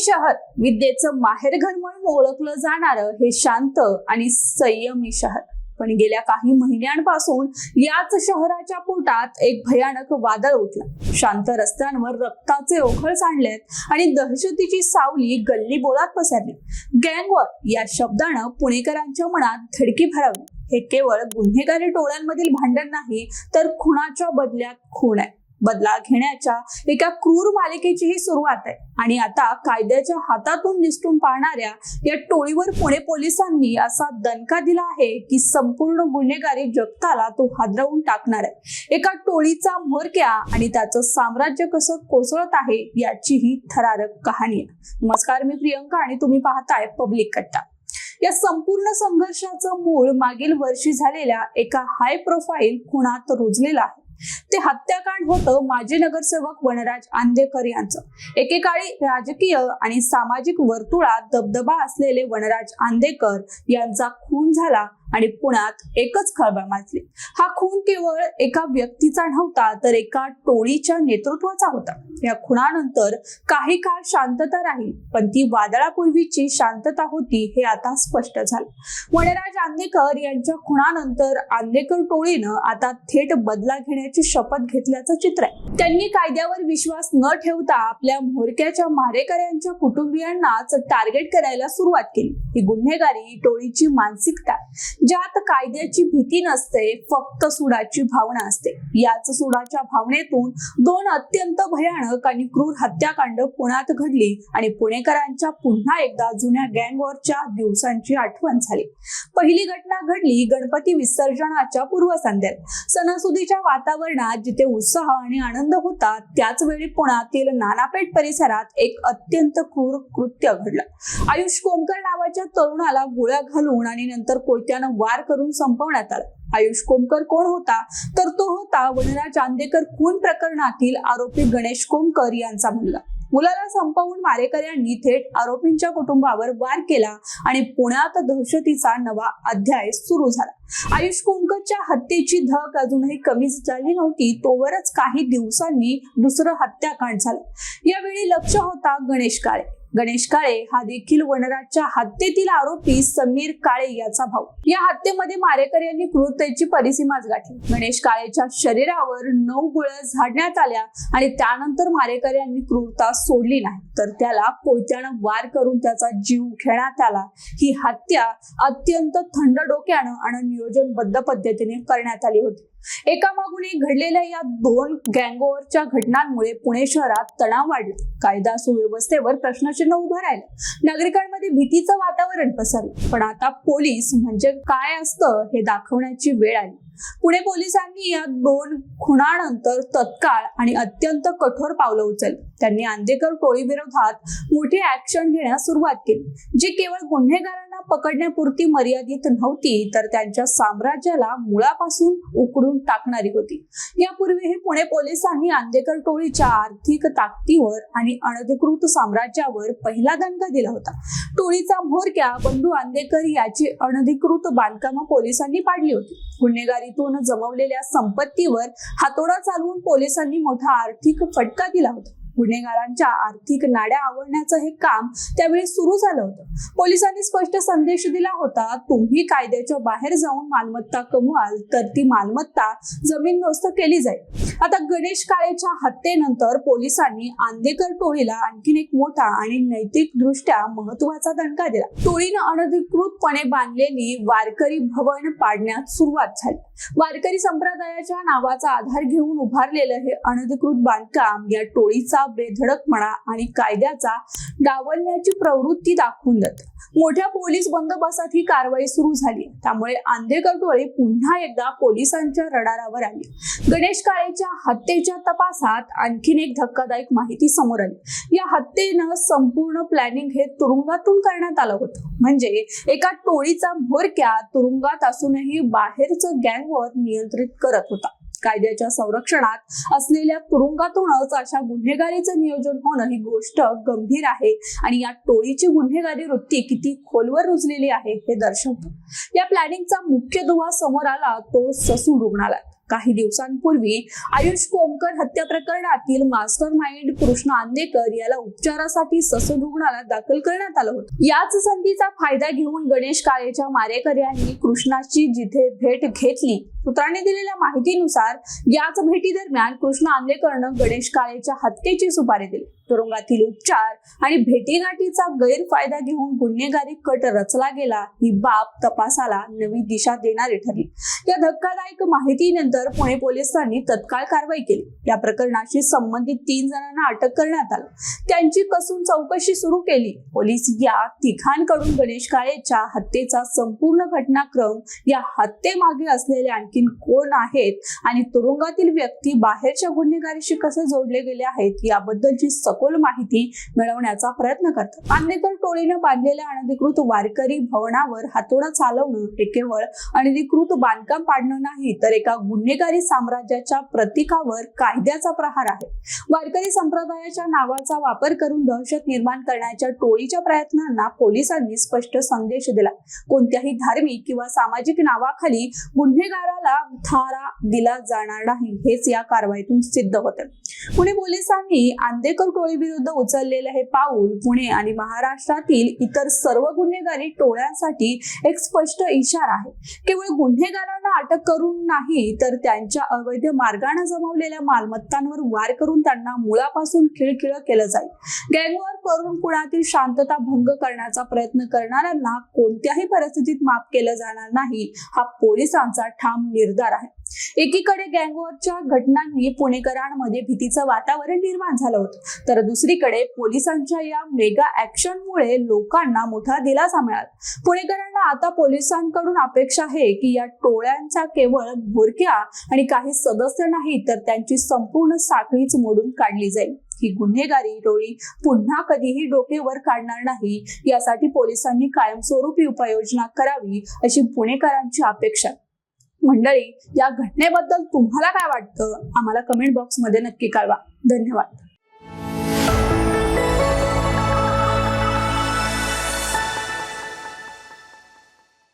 शहर. विद्येचं माहेरघर म्हणून ओळखलं जाणारं हे शांत आणि संयमी शहर. पण गेल्या काही महिन्यांपासून याच शहराच्या पोटात एक भयानक वादळ उठलं. शांत रस्त्यांवर रक्ताचे ओखळ सांडलेत आणि दहशतीची सावली गल्ली बोळात पसरली. गँगवॉर या शब्दानं पुणेकरांच्या मनात धडकी भरवली. हे केवळ गुन्हेगारी टोळ्यांमधील भांडण नाही तर खुणाच्या बदल्यात खून आहे. बदला घेण्याच्या एका क्रूर मालिकेची ही सुरुवात आहे. आणि आता कायद्याच्या हातातून निसटून पाहणाऱ्या या टोळीवर पुणे पोलिसांनी असा दणका दिला आहे की संपूर्ण गुन्हेगारी जगताला तो हादरवून टाकणार आहे. एका टोळीचा म्होरक्या आणि त्याचं साम्राज्य कसं कोसळत आहे याची ही थरारक कहाणी आहे. नमस्कार मी प्रियंका आणि तुम्ही पाहताय पब्लिक कट्टा. या संपूर्ण संघर्षाचं मूळ मागील वर्षी झालेल्या एका हाय प्रोफाईल खुणात रुजलेलं आहे. ते हत्याकांड होतं माजी नगरसेवक वनराज आंदेकर यांचं. एकेकाळी राजकीय आणि सामाजिक वर्तुळात दबदबा असलेले वनराज आंदेकर यांचा खून झाला. आणि पुण्यात एकच खळबळ माजली. हा खून केवळ एका व्यक्तीचा नव्हता तर एका टोळीच्या नेतृत्वाचा होता. या खुणानंतर काही काळ शांतता राहील पण ती वादळापूर्वीची शांतता होती हे आता स्पष्ट झालं. वनराज आंदेकर यांच्या खुणानंतर आंदेकर टोळीनं आता थेट बदला घेण्याची शपथ घेतल्याचं चित्र आहे. त्यांनी कायद्यावर विश्वास न ठेवता आपल्या म्होरक्याच्या मारेकऱ्यांच्या कुटुंबियांनाच टार्गेट करायला सुरुवात केली. ही गुन्हेगारी टोळीची मानसिकता ज्यात कायद्याची भीती नसते फक्त सुडाची भावना असते. याच सुडाच्या भावनेतून दोन अत्यंत भयानक आणि क्रूर हत्याकांड पुण्यात घडली आणि पुणेकरांच्या पुन्हा एकदा जुन्या गँगवरच्या दिवसांची आठवण झाली. पहिली घटना घडली गणपती विसर्जनाच्या पूर्वसंध्येत. सणासुदीच्या वातावरणात जिथे उत्साह आणि आनंद होता त्याच वेळी पुण्यातील नानापेठ परिसरात एक अत्यंत क्रूर कृत्य घडलं. आयुष कोमकर नावाच्या तरुणाला गोळ्या घालून आणि नंतर कोयत्यानं वार करून संपवण्यात आला. आयुष कोमकर कोण होता? तर तो होता वनराज चांदेकर खून प्रकरणातील आरोपी गणेश कोमकर यांचा मुलगा. मुलाला संपवून मारेकऱ्यांनी थेट आरोपींच्या कुटुंबावर वार केला आणि पुण्यात दहशतीचा नवा अध्याय सुरू झाला. आयुष कोमकरच्या हत्येची धक अजूनही कमी झाली नव्हती तोवरच काही दिवसांनी दुसरं हत्याकांड झालं. यावेळी लक्ष होता गणेश काळे. गणेश काळे हा देखील वनराजच्या हत्येतील आरोपी समीर काळे याचा भाऊ. या हत्येमध्ये मारेकऱ्यांनी क्रूरतेची परिसीमाच गाठली गणेश काळेच्या शरीरावर नऊ गोळ्या झाडण्यात आल्या आणि त्यानंतर मारेकऱ्यांनी क्रूरता सोडली नाही. तर त्याला कोयत्यानं वार करून त्याचा जीव घेण्यात आला. ही हत्या अत्यंत थंड डोक्यानं आणि नियोजनबद्ध पद्धतीने करण्यात आली होती. एकामागून एक घडलेल्या या दोन गँगोवरच्या घटनांमुळे पुणे शहरात तणाव वाढला. कायदा सुव्यवस्थेवर प्रश्नचिन्ह उभं राहिलं. नागरिकांमध्ये भीतीचं वातावरण पसरलं. पण आता पोलीस म्हणजे काय असतं हे दाखवण्याची वेळ आली. पुणे पोलिसांनी या दोन खुणानंतर तत्काळ आणि अत्यंत कठोर पावलं उचलली. त्यांनी आंदेकर टोळी विरोधात मोठी ऍक्शन घेण्यास सुरुवात केली जी केवळ गुन्हेगारांना पकडण्यापुरती मर्यादित नव्हती तर त्यांच्या साम्राज्याला मुळापासून उकडून टाकणारी होती. यापूर्वीही पुणे पोलिसांनी आंदेकर टोळीच्या आर्थिक ताकदीवर आणि अनधिकृत साम्राज्यावर पहिला दणका दिला होता. टोळीचा म्होरक्या बंधू आंदेकर याची अनधिकृत बांधकामं पोलिसांनी पाडली होती. गुन्हेगारीतून जमवलेल्या संपत्तीवर हातोडा चालवून पोलिसांनी मोठा आर्थिक फटका दिला होता. गुन्हेगारांच्या आर्थिक नाड्या आवडण्याचं हे काम त्यावेळी सुरू झालं होतं. पोलिसांनी स्पष्ट संदेश दिला होता तुम्ही कायद्याच्या बाहेर जाऊन मालमत्ता कमवाल तर ती मालमत्ता जमीनदोस्त केली जाईल. आता गणेश काळेच्या हत्येनंतर पोलिसांनी आंदेकर टोळीला आणखीन एक मोठा आणि नैतिक दृष्ट्या महत्त्वाचा दणका दिला. टोळीनं अनधिकृतपणे बांधलेली वारकरी भवन पाडण्यात सुरुवात झाली. वारकरी संप्रदायाच्या नावाचा आधार घेऊन उभारलेलं हे अनधिकृत बांधकाम या टोळीचा बेधडकपणा आणि कायद्याचा डावलण्याची प्रवृत्ती दाखवून देत. मोठ्या पोलीस बंदोबस्तात ही कारवाई सुरू झाली. त्यामुळे आंधेकर टोळी पुन्हा एकदा पोलिसांच्या रडारावर आली. गणेश काळेच्या हत्येच्या तपासात आणखीन एक धक्कादायक माहिती समोर आली. या हत्येनं संपूर्ण प्लॅनिंग हे तुरुंगातून करण्यात आलं होतं. म्हणजे एका टोळीचा म्होरक्या तुरुंगात असूनही बाहेरचं गँगवर नियंत्रित करत होता. कायद्याच्या संरक्षणात असलेल्या तुरुंगातूनच अशा गुन्हेगारीचं नियोजन होणं ही गोष्ट गंभीर आहे आणि या टोळीची गुन्हेगारी वृत्ती किती खोलवर रुजलेली आहे हे दर्शवतं. या प्लॅनिंगचा मुख्य दुवा समोर आला तो ससून रुग्णालयात. काही दिवसांपूर्वी आयुष कोमकर हत्या प्रकरणातील मास्टर माइंड कृष्ण आंदेकर याला उपचारासाठी ससून रुग्णालयात दाखल करण्यात आलं होतं. याच संधीचा फायदा घेऊन गणेश काळेच्या मारेकऱ्यांनी कृष्णाची जिथे भेट घेतली. सूत्रांनी दिलेल्या माहितीनुसार याच भेटी दरम्यान कृष्ण आंदेकरनं गणेश काळेच्या हत्येची सुपारी दिली. तुरुंगातील उपचार आणि भेटीगाठीचा गैरफायदा घेऊन गुन्हेगारी कट रचला गेला ही बाब तपासाला नवी दिशा देणारी ठरली. या धक्कादायक माहितीनंतर पुणे पोलिसांनी तत्काळ कारवाई केली. या प्रकरणाशी संबंधित तीन जणांना अटक करण्यात आली. त्यांची कसून चौकशी सुरू केली. पोलीस या तिघांकडून गणेश काळेच्या हत्येचा संपूर्ण घटनाक्रम या हत्येमागे असलेले आणखीन कोण आहेत? आणि तुरुंगातील व्यक्ती बाहेरच्या गुन्हेगारीशी कसे जोडले गेले आहेत? याबद्दलची सखोल माहिती मिळवण्याचा प्रयत्न करतात. आंदेकर टोळीनं बांधलेल्या अनधिकृत वारकरी भवनावर हातोडा चालवणं हे केवळ अनधिकृत बांधकाम पाडणं नाही तर एका गुन्हेगारी साम्राज्याच्या प्रतीकावर कायद्याचा प्रहार आहे. वारकरी संप्रदायाच्या नावाचा वापर करून दहशत निर्माण करण्याच्या टोळीच्या प्रयत्नांना पोलिसांनी स्पष्ट संदेश दिला. कोणत्याही धार्मिक किंवा सामाजिक नावाखाली कोणाला थारा दिला जाणार नाही. हेच या कारवाईतून सिद्ध होते. पुणे पोलिसांनी आंदेकर टोळी विरुद्ध उचललेले हे पाऊल पुणे आणि महाराष्ट्रातील इतर सर्व गुन्हेगारी टोळ्यांसाठी एक स्पष्ट इशारा आहे. केवळ गुन्हेगारांना अटक करून नाही तर त्यांच्या अवैध मार्गाने जमवलेल्या मालमत्तांवर वार करून त्यांना मुळापासून खिळखिळ केलं जाईल. गँगवर करून पुण्यातील शांतता भंग करण्याचा प्रयत्न करणाऱ्यांना कोणत्याही परिस्थितीत माफ केलं जाणार नाही. हा पोलिसांचा ठाम निर्धार आहे. एकीकडे गँगवॉरच्या घटनांनी पुणेकरांमध्ये भीतीचं वातावरण निर्माण झालं होतं. तर दुसरीकडे पोलिसांच्या या मेगा ऍक्शनमुळे लोकांना मोठा दिलासा मिळाला. पुणेकरांना आता पोलिसांकडून अपेक्षा आहे की या टोळ्यांचा केवळ भोरक्या आणि काही सदस्य नाही तर त्यांची संपूर्ण साखळीच मोडून काढली जाईल. ही गुन्हेगारी टोळी पुन्हा कधीही डोके वर काढणार नाही यासाठी पोलिसांनी कायमस्वरूपी उपाययोजना करावी अशी पुणेकरांची अपेक्षा आहे. मंडळी या घटनेबद्दल तुम्हाला काय वाटतं? आम्हाला कमेंट बॉक्समध्ये नक्की कळवा. धन्यवाद.